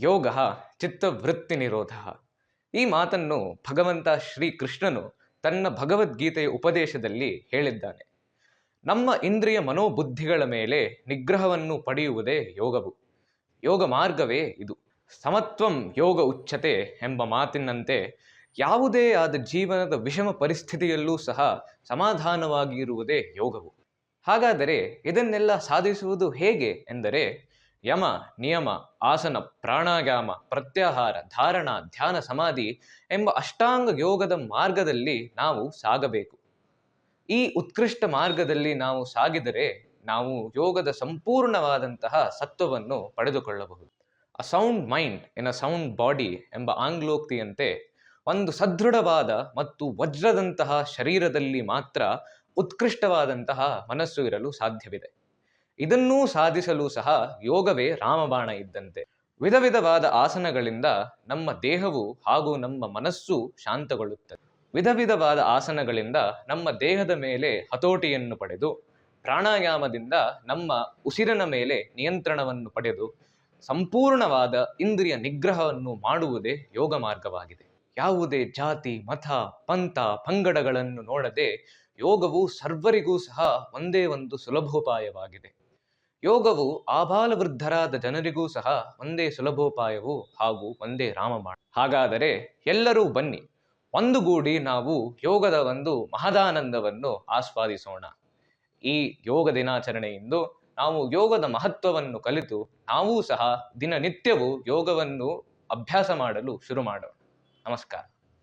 ಯೋಗ ಚಿತ್ತವೃತ್ತಿ ನಿರೋಧ ಈ ಮಾತನ್ನು ಭಗವಂತ ಶ್ರೀಕೃಷ್ಣನು ತನ್ನ ಭಗವದ್ಗೀತೆಯ ಉಪದೇಶದಲ್ಲಿ ಹೇಳಿದ್ದಾನೆ. ನಮ್ಮ ಇಂದ್ರಿಯ ಮನೋಬುದ್ಧಿಗಳ ಮೇಲೆ ನಿಗ್ರಹವನ್ನು ಪಡೆಯುವುದೇ ಯೋಗವು. ಯೋಗ ಮಾರ್ಗವೇ ಇದು. ಸಮತ್ವಂ ಯೋಗ ಉಚ್ಚತೆ ಎಂಬ ಮಾತಿನಂತೆ ಯಾವುದೇ ಆದ ಜೀವನದ ವಿಷಮ ಪರಿಸ್ಥಿತಿಯಲ್ಲೂ ಸಹ ಸಮಾಧಾನವಾಗಿ ಇರುವುದೇ ಯೋಗವು. ಹಾಗಾದರೆ ಇದನ್ನೆಲ್ಲ ಸಾಧಿಸುವುದು ಹೇಗೆ ಎಂದರೆ ಯಮ, ನಿಯಮ, ಆಸನ, ಪ್ರಾಣಾಯಾಮ, ಪ್ರತ್ಯಾಹಾರ, ಧಾರಣ, ಧ್ಯಾನ, ಸಮಾಧಿ ಎಂಬ ಅಷ್ಟಾಂಗ ಯೋಗದ ಮಾರ್ಗದಲ್ಲಿ ನಾವು ಸಾಗಬೇಕು. ಈ ಉತ್ಕೃಷ್ಟ ಮಾರ್ಗದಲ್ಲಿ ನಾವು ಸಾಗಿದರೆ ನಾವು ಯೋಗದ ಸಂಪೂರ್ಣವಾದಂತಹ ಸತ್ವವನ್ನು ಪಡೆದುಕೊಳ್ಳಬಹುದು. A sound mind in a sound body ಎಂಬ ಆಂಗ್ಲೋಕ್ತಿಯಂತೆ ಒಂದು ಸದೃಢವಾದ ಮತ್ತು ವಜ್ರದಂತಹ ಶರೀರದಲ್ಲಿ ಮಾತ್ರ ಉತ್ಕೃಷ್ಟವಾದಂತಹ ಮನಸ್ಸು ಇರಲು ಸಾಧ್ಯವಿದೆ. ಇದನ್ನೂ ಸಾಧಿಸಲು ಸಹ ಯೋಗವೇ ರಾಮಬಾಣ ಇದ್ದಂತೆ. ವಿಧ ವಿಧವಾದ ಆಸನಗಳಿಂದ ನಮ್ಮ ದೇಹವು ಹಾಗೂ ನಮ್ಮ ಮನಸ್ಸು ಶಾಂತಗೊಳ್ಳುತ್ತದೆ. ವಿಧ ವಿಧವಾದ ಆಸನಗಳಿಂದ ನಮ್ಮ ದೇಹದ ಮೇಲೆ ಹತೋಟಿಯನ್ನು ಪಡೆದು, ಪ್ರಾಣಾಯಾಮದಿಂದ ನಮ್ಮ ಉಸಿರಿನ ಮೇಲೆ ನಿಯಂತ್ರಣವನ್ನು ಪಡೆದು, ಸಂಪೂರ್ಣವಾದ ಇಂದ್ರಿಯ ನಿಗ್ರಹವನ್ನು ಮಾಡುವುದೇ ಯೋಗ ಮಾರ್ಗವಾಗಿದೆ. ಯಾವುದೇ ಜಾತಿ, ಮತ, ಪಂಥ, ಪಂಗಡಗಳನ್ನು ನೋಡದೆ ಯೋಗವು ಸರ್ವರಿಗೂ ಸಹ ಒಂದೇ ಒಂದು ಸುಲಭೋಪಾಯವಾಗಿದೆ. ಯೋಗವು ಆಬಾಲವೃದ್ಧರಾದ ಜನರಿಗೂ ಸಹ ಒಂದೇ ಸುಲಭೋಪಾಯವು ಹಾಗೂ ಒಂದೇ ರಾಮಬಾಣ ಹಾಗಾದರೆ ಎಲ್ಲರೂ ಬನ್ನಿ, ಒಂದುಗೂಡಿ ನಾವು ಯೋಗದ ಒಂದು ಮಹದಾನಂದವನ್ನು ಆಸ್ವಾದಿಸೋಣ. ಈ ಯೋಗ ದಿನಾಚರಣೆಯಿಂದ ನಾವು ಯೋಗದ ಮಹತ್ವವನ್ನು ಕಲಿತು ನಾವೂ ಸಹ ದಿನನಿತ್ಯವೂ ಯೋಗವನ್ನು ಅಭ್ಯಾಸ ಮಾಡಲು ಶುರು ಮಾಡೋಣ. ನಮಸ್ಕಾರ.